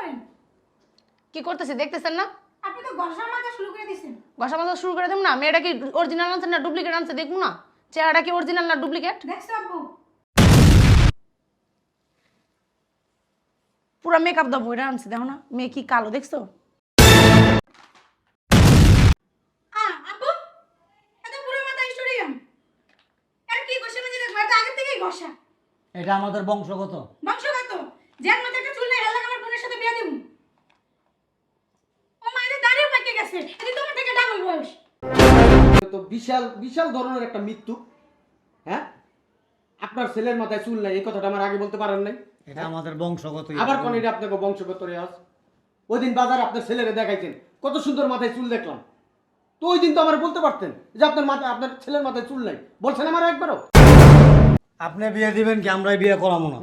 করেন? কি করতেছি দেখতেছেন না? আপনি তো ঘষা মাজা শুরু করে দিয়েছেন ঘষা মাজা শুরু করে দেবো না মেয়েটা কি অরিজিনাল আনছে না ডুপ্লিকেট আনছে দেখব না? চেহারাটা কি অরিজিনাল না ডুপ্লিকেট দেখছ আব্বু পুরো মেকআপ দাও বইটা আনছে দেখো না মেয়ে কি কালো দেখছ? আ আব্বু এত পুরো মাথা বিশাল বিশাল ধরনের একটা মৃত্যু হ্যাঁ? আপনার ছেলের মাথায় চুল নাই এই কথাটা আমার আগে বলতে পারেন নাই। এটা আমাদের বংশগত আবার কোন এটা আপনাকে বংশগত রেওয়াজ? ওই দিন বাজারে আপনার ছেলেরে দেখাইছেন কত সুন্দর মাথায় চুল দেখলাম। তো ওই দিন তো আমার বলতে পারতেন যে আপনার মাথায় আপনার ছেলের মাথায় চুল নাই। বলছেন আমার একবারও? আপনি বিয়ে দিবেন কি আমরাই বিয়ে করাবো না?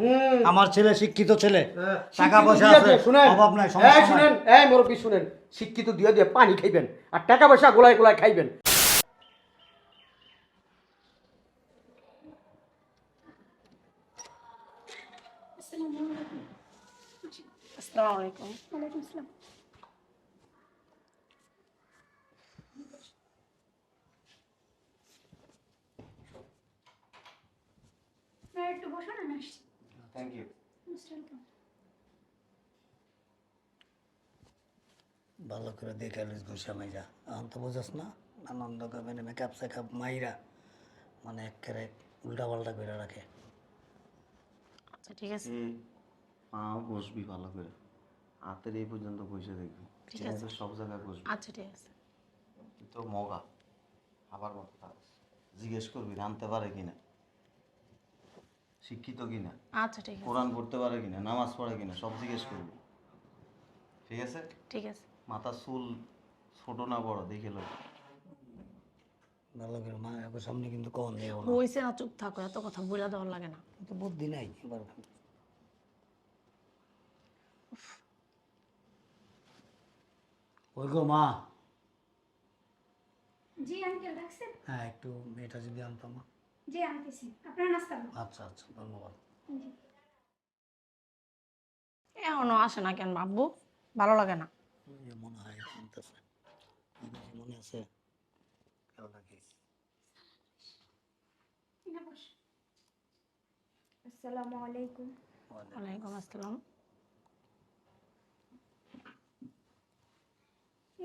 আমার ছেলে শিক্ষিত ছেলে হ্যাঁ, টাকা পয়সা আছে শুনেন। অভাব নাই এই সমস্যা শুনেন এই মুরব্বী শুনেন শিক্ষিত দিয়ে দিয়ে পানি খাইবেন আর টাকা পয়সা গোলায় গোলায় খাইবেন। আসসালামু আলাইকুম ওয়ালাইকুম আসসালাম। একটু বসুন আমি আসছি। থ্যাংক ইউ ভালো করে দেখে আলিস ঘুষা মাইরা। এখন তো বুঝাস না আনন্দ মানে মেকআপ সেকআপ মাইরা মানে একেবারে উল্টা পাল্টা করে রাখে। আচ্ছা ঠিক আছে। পাও বসবি ভালো করে। হাতের এই পর্যন্ত বসে দেখবি ঠিক আছে। সব জায়গায় বসবি। আচ্ছা ঠিক আছে। তুই তো মগা। আবার মতো থাকিস। জিজ্ঞেস করবি রানতে পারে কিনা? শিক্ষিত কিনা? আচ্ছা ঠিক আছে। কোরআন পড়তে পারে কিনা? নামাজ পড়ে কিনা? সব জিজ্ঞেস করবি। ঠিক আছে? ঠিক আছে। মাথা চুল ছোট না বড়? দেখে লো। ভালো করে মা সামনে কিন্তু কখন দেবো না? হইছে না চুপ থাকো এত কথা বলে দেওয়ার লাগে না। তো বুদ্ধি নাই এবার ওই গো মা। জি আঙ্কেল রাখছেন হ্যাঁ একটু মেয়েটা যদি আনতাম মা। জি আনতেছি আপনার নাস্তা আচ্ছা আচ্ছা ধন্যবাদ। এখনও আসে না কেন বাবু? ভালো লাগে না। মনে হয় আনতেছে মনে আছে? এখানে বস। আসসালামু আলাইকুম। ওয়ালাইকুম আসসালাম।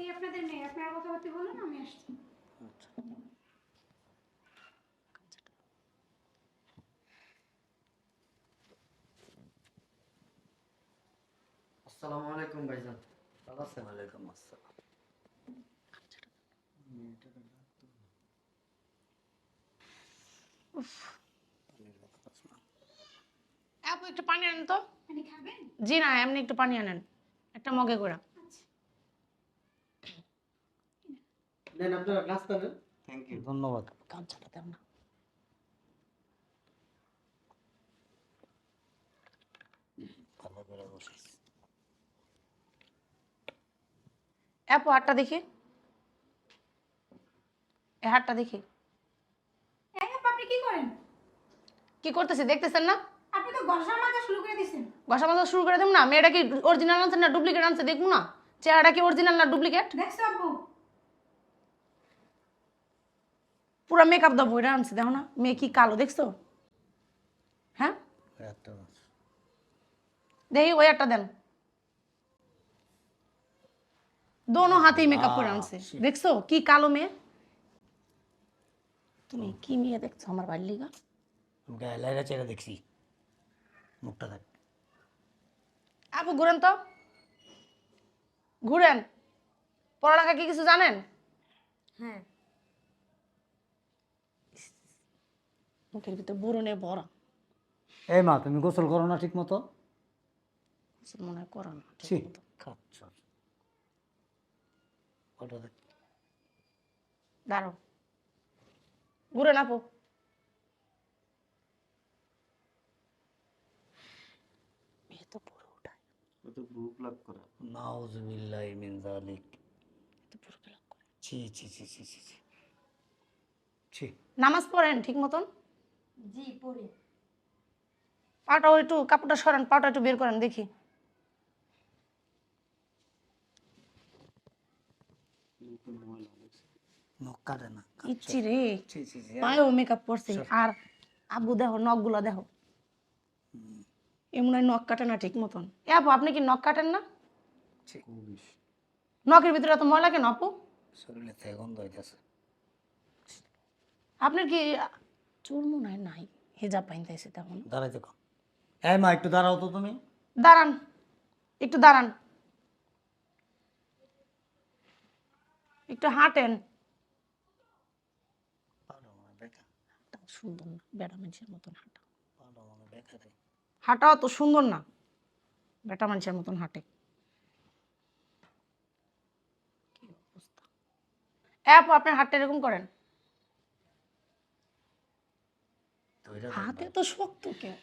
এই আপনাদের মেয়ে আপনারা কথা বলতে বলুন আমি আসছি। আচ্ছা। আসসালামু আলাইকুম ভাইজান। ভালো আছেন? ওয়ালাইকুম আসসালাম। আপু একটু পানি আনেন তো। খাবেন? জি না এমনি একটু পানি আনেন। একটা মগে করে নেন আপনারা নাস্তা নেন থ্যাংক ইউ ধন্যবাদ। না। ভালো করে বসিস আপু হাটটা দেখি। এ হাটটা দেখি। এই আপু, আপনি কি করেন? কি করতেছি দেখতেছেন না? আপনি তো ঘষা মাজা শুরু করে দিয়েছেন ঘষা মাজা শুরু করে দেবো না মেয়েটা কি অরিজিনাল আনছে না ডুপ্লিকেট আনছে দেখব না? চেহারাটা কি অরিজিনাল না ডুপ্লিকেট দেখছ পুরো মেকআপ দাও বইটা আনছে দেখো না মেয়ে কি কালো দেখছ? হ্যাঁ। দেখি ওই একটা দেন। দোনো হাতেই মেকআপ করে আনছে দেখছ? কি কালো মেয়ে? তুমি কি মেয়ে দেখছ আমার বাড়ির লিগা? লাইরা চেরা দেখছি। মুখটা দেখ। আপু ঘুরেন তো। ঘুরেন। পড়ালেখা কি কিছু জানেন? হ্যাঁ। মুখের ভিতরে বুড়নে ভরা। এই মা তুমি গোসল করো না ঠিক মতো কিছু মনে হয় করো না ঠিক ছি মতো। খাচ্ছ। ওটা দেখ। দাঁড়াও। ঘুরেন আপু মেয়ে তো পুরো উঠায়। ও তো গ্রুপ লাভ করা। নাউজুবিল্লাহি মিন যালিক। তো পুরো ফেলাপ করে। ছি ছি ছি ছি ছি ছি। ছি। নামাজ পড়েন ঠিক মতন জি একটু কাপড়টা সরান পাটা একটু বের করেন দেখি। নখ কাটে না ঠিক মতন। আপু আপনি কি নখ কাটেন না? নখের ভিতরে এত ময়লা কেন আপু? আপনার কি চুল মনে হয় নাই। হেজাব পাইতেছে তখন। দাঁড়াইতে কম এই মা একটু দাঁড়াও তো তুমি। দাঁড়ান একটু দাঁড়ান। একটু হাঁটেন। সুন্দর না বেটা মানুষের মতন হাঁটা। হাঁটাও তো সুন্দর না বেটা মানুষের মতন হাঁটে। আপু আপনি হাঁটতে এরকম করেন? ধইরা হাতে তো শক্ত কেউ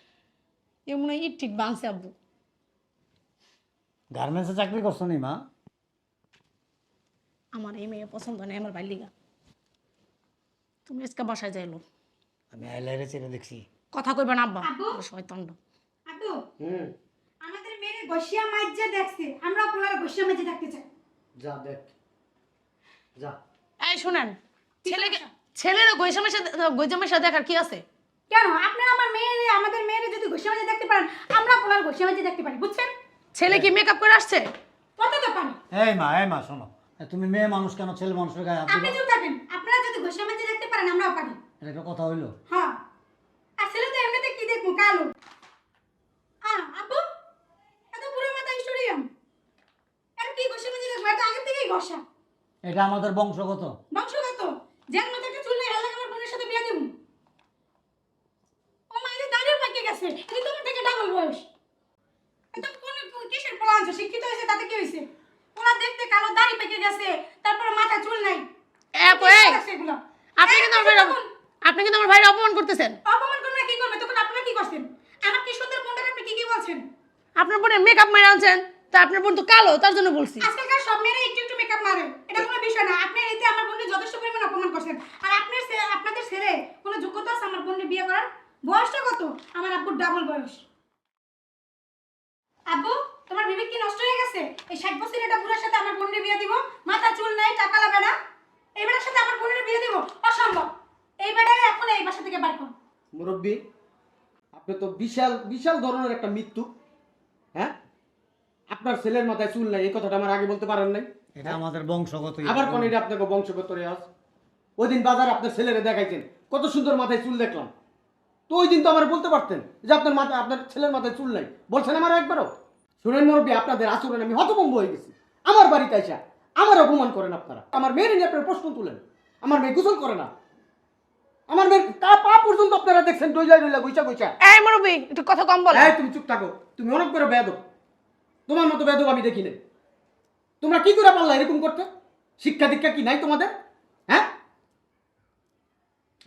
এমন ইট ঠিক বাঁধছে আব্বু গার্মেন্টসে চাকরি করছ নি মা আমার এই মেয়ে পছন্দ নেই আমার বাল্যিকা তুমি আজকে বাসায় যাইলো আমি আইলাইরে চেনে দেখছি কথা কইবা না আব্বা? আব্বু? শয়তান্ড আব্বু? হুম। আমাদের মেয়ে বসিয়া মাইজে দেখছে। আমরা আপনারা বসিয়া মাইজে দেখতে চাই। যা দেখ। যা। এই শুনেন ছেলেকে ছেলেরও গৈসামের সাথে গৈজামের সাথে দেখার কি আছে? কেন? আপনারা আমার মেয়েরে আমাদের মেয়েরে যদি ঘষিয়া মাঝে দেখতে পারেন আমরা আপনার ঘষিয়া মাঝে দেখতে পারি বুঝছেন? ছেলে কি মেকআপ করে আসছে? কত তো পারি এই মা এই মা শোনো। তুমি মেয়ে মানুষ কেন? ছেলে মানুষের গায়ে হাত আপনি দিবা? চুপ থাকেন। আপনারা যদি ঘষিয়া মাঝে দেখতে পারেন আমরাও পারি। এটা একটা কথা হইল? হ্যাঁ। আর ছেলে তো এমনিতে কি দেখব? কালো। হ্যাঁ আপু এত পুরো মাথা স্টোরিয়াম আর কি ঘষিয়া মাঝে দেখব এটা আগে থেকেই ঘষা। এটা আমাদের বংশগত বংশগত যার মাথা একটা চুল নেই হেলা আমার বোনের সাথে বিয়ে দেবো ও মা এদের দাঁড়িয়ে পাকিয়ে গেছে এটা তোমার থেকে ডাবল বয়স একদম কোন কিসের পোলা আনছো শিক্ষিত হয়েছে তাতে কি হয়েছে ওরা দেখতে কালো দাড়ি পেকে গেছে তারপরে মাথা চুল নাই এ আপু, এই, এগুলো আপনি কিন্তু আমার ভাইয়ের আপনি কিন্তু আমার ভাইয়ের অপমান করতেছেন। অপমান করবে কি করবে? তখন আপনারা কি করছেন? আমার কি সুন্দর বোনটার আপনি কি কি বলছেন? আপনার বোনের মেকআপ মেরে আনছেন তা আপনার বোন তো কালো তার জন্য বলছি। আজকালকার সব মেয়েরা একটু একটু মেকআপ মারে। এটা কোনো বিষয় না। আপনি এতে আমার বোনকে যথেষ্ট পরিমাণ অপমান করছেন। আর আপনার আপনাদের ছেলে কোনো যোগ্যতা আছে আমার বোনকে বিয়ে করার? বয়সটা কত? আমার আব্বুর ডাবল বয়স। আব্বু তোমার বিবেক কি নষ্ট হয়ে গেছে? এই ষাট বছর এটা বুড়ার সাথে আমার বোনের বিয়ে দিব? মাথা চুল নাই টাকা লাগবে না? এই বেটার সাথে আমার বোনের বিয়ে দিব অসম্ভব। এই বেটারে এখন এই বাসা থেকে বার করুন। মুরব্বী আপনি তো বিশাল বিশাল ধরনের একটা মৃত্যু হ্যাঁ? আপনার ছেলের মাথায় চুল নাই এই কথাটা আমার আগে বলতে পারেন নাই। এটা আমাদের বংশগত আবার কোন এটা আপনাকে বংশগত রেওয়াজ ওই দিন বাজার আপনার ছেলেরে দেখাইছেন কত সুন্দর মাথায় চুল দেখলাম। তো ওই দিন তো আমার বলতে পারতেন যে আপনার মাথা আপনার ছেলের মাথায় চুল নাই। বলছেন আমার একবারও। শুনেন মুরব্বী আপনাদের আচরণ আমি হতভম্ব হয়ে গেছি। আমার বাড়িতে আইসা আমার অপমান করেন আপনারা। আমার মেয়ের নিয়ে আপনারা প্রশ্ন তুলেন। আমার মেয়ে গোসল করে না। আমার মেয়ের তা পা পর্যন্ত আপনারা দেখছেন ডইলা ডইলা গুইচা গুইচা। এই মুরব্বী একটু কথা কম বলো এই তুমি চুপ থাকো। তুমি অনেক বড় বেয়াদব। তোমার মতো বেয়াদব আমি দেখি নাই। তোমরা কি করে পারলা এরকম করতে? শিক্ষা দীক্ষা কি নাই তোমাদের? হ্যাঁ?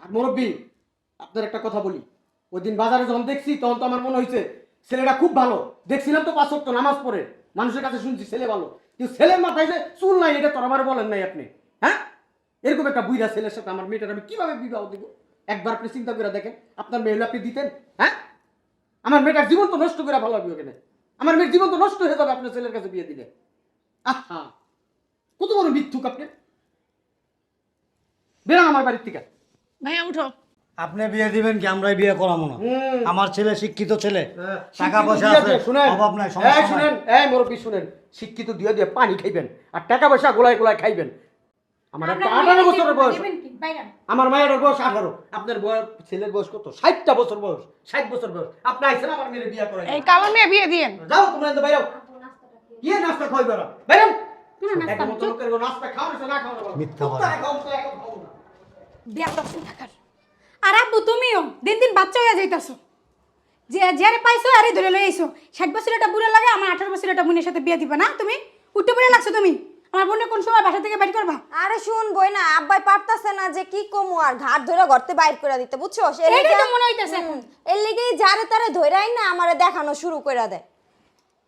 আর মুরব্বী আপনার একটা কথা বলি। ওই দিন বাজারে যখন দেখছি তখন তো আমার মনে হয়েছে ছেলেটা খুব ভালো। দেখছিলাম তো পাঁচ নামাজ পড়ে। মানুষের কাছে শুনছি ছেলে ভালো। কিন্তু ছেলের মাথায় যে চুল নাই, এটা তোর আমার বলেন নাই আপনি। হ্যাঁ? এরকম একটা বুইরা ছেলের সাথে আমার মেয়েটার আমি কীভাবে বিবাহ দিব? একবার আপনি চিন্তা করে দেখেন, আপনার মেয়ে আপনি দিতেন হ্যাঁ? আমার মেয়েটার জীবন তো নষ্ট করে ভালো লাগবে ওখানে। আমার মেয়ের জীবন তো নষ্ট হয়ে যাবে আপনার ছেলের কাছে বিয়ে দিলে। আহা! কত বড় মিথ্যুক আপনি। বেরান আমার বাড়ির থেকে। ভাইয়া, উঠো। আপনি বিয়ে দিবেন কি আমরাই বিয়ে করাবো না? আমার ছেলে শিক্ষিত ছেলে হ্যাঁ, টাকা পয়সা আছে অভাব নাই সমস্যা শুনেন এই মুরব্বী শুনেন শিক্ষিত দিয়ে দিয়ে পানি খাইবেন আর টাকা পয়সা গোলায় গোলায় খাইবেন। আমার একটা আঠারো বছরের বয়স। দেবেন কি? বাইরে। আমার মায়ের বয়স আঠারো আপনার বয়স ছেলের বয়স কত? ষাটটা বছর বয়স ষাট বছর বয়স। আপনি আইসেন আমার মেয়ের বিয়ে করাই এই কালো মেয়ে বিয়ে দিয়েন। যাও তোমরা এত বাইরাও ইয়ে নাস্তা খাই বেরো বাইরাও নাস্তা একটা মতো খাও না না খাও না বলো। মিথ্যা বলে। কুত্তায় খাও, কুত্তায় আর আব্বু তুমিও দিন দিন বাচ্চা হয়ে যাইতাছো। যে যারে পাইছো আরে ধরে লই আইছো। ষাট বছর একটা বুড়া লাগে আমার আঠারো বছর একটা বোনের সাথে বিয়ে দিবা না? তুমি? উঠতে পড়ে লাগছো তুমি? আমার বোনের কোন সময় বাসা থেকে বাড়ি করবা? আরে শুন বই না আব্বাই পারতাছে না যে কি কমু আর ঘাট ধরে ঘরতে বাইর করে দিতে বুঝছ? মনে এর লিগেই যারে তারে ধইরাই না আমারে দেখানো শুরু করে দেয়।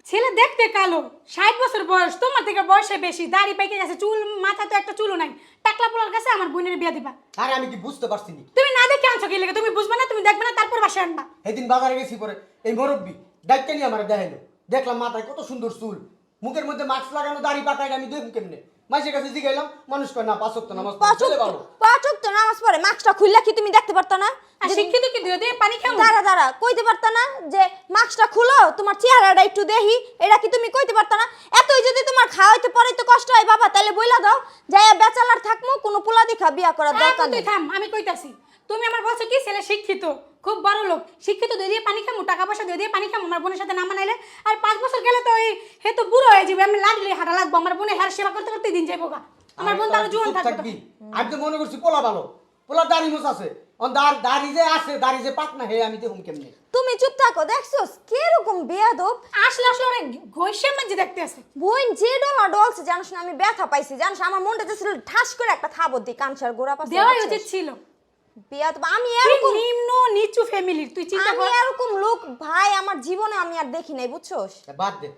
ছেলে দেখতে কালো ষাট বছর বয়স তোমার থেকে বয়সে বেশি দাড়ি পাইকে গেছে চুল মাথা তো একটা চুলও নাই। টাকলা পোলার কাছে আমার বোনের বিয়ে দিবা। আরে আমি কি বুঝতে পারছি নি? তুমি না দেখে আনছো কি লেগে? তুমি বুঝবে না তুমি দেখবে না তারপর বাসায় আনবা। এদিন বাজারে গেছি পরে এই মুরব্বী দায়িত্ব নিয়ে আমার দেখাইলো। দেখলাম মাথায় কত সুন্দর চুল মুখের মধ্যে মাস্ক লাগানো দাড়ি পাতায় আমি দেখুন কেমনে? মাইসের কাছে জিগাইলাম মানুষ কয় না পাঁচ নামাজ পড়ে, ভালো। পাঁচক তো নামাজ পড়ে মাস্কটা খুললা কি তুমি দেখতে পারতা না? শিক্ষিত কি দিয়ে? দিয়ে পানি খাব দাঁড়া দাঁড়া কইতে পারতা না যে মাস্কটা খুলো তোমার চেহারাটা একটু দেখি এটা কি তুমি কইতে পারতা না? এতই যদি তোমার খাওয়াইতে পরে তো কষ্ট হয় বাবা তাহলে বইলা দাও বেচালার থাকমু কোনো পোলা দেখা বিয়া করার হ্যাঁ, দরকার তুই নেই। থাম আমি কইতাছি তুমি আমার বলছো কি ছেলে শিক্ষিত? খুব বড় লোক। শিক্ষিত দিয়ে দিয়ে পানি খামু টাকা পয়সা দিয়ে দিয়ে পানি খামু আমার বোনের সাথে না মানাইলে আর পাঁচ বছর গেলে তো এই হে তো বুড়ো হয়ে যাবে আমি লাগলে হাঁটা লাগবো আমার বোনের হার সেবা করতে করতে দিন যাইবো গা। আমার বোন তো আরও জোয়ান চুপ থাকবে আমি তো মনে করছি পোলা ভালো। পোলা দাড়ি মোছ আছে। অন দাড় দাড়ি যে আছে দাড়ি যে পাক না হে আমি দেখুন কেমনে। তুমি চুপ থাকো দেখছোস? কীরকম বেয়াদব। আসলে আসলে অনেক ঘষের মাঝে দেখতে আছে। বোন যে ডলা ডলছে জানিস না আমি ব্যথা পাইছি। জানিস আমার মনটা যাচ্ছিল ঠাস করে একটা থাবো দি কানসার গোড়া পাশে দেওয়াই উচিত ছিল। বেয়াদব আমি এরকম নিম্ন নিচু ফ্যামিলির তুই চিন্তা আমি এরকম লোক ভাই আমার জীবনে আমি আর দেখি নাই বুঝছোস? বাদ দে।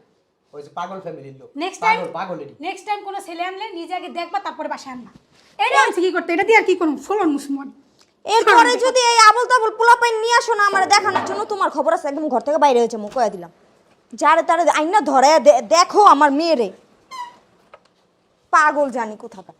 ওই যে পাগল ফ্যামিলির লোক। নেক্সট টাইম পাগল পাগল নেক্সট টাইম কোনো ছেলে আনলে নিজে আগে দেখবা তারপরে বাসায় আনবা। এটা কি করতে এটা দিয়ে আর কি ফলন মুসলমান। এরপরে যদি এই আবল তাবল পোলাপাইন নিয়ে আসো না আমার দেখানোর জন্য তোমার খবর আছে একদম ঘর থেকে বাইরে হয়েছে মুখ কয়ে দিলাম। যারে তারে আইনা ধরে দেখো আমার মেয়েরে। পাগল জানি কোথাকার।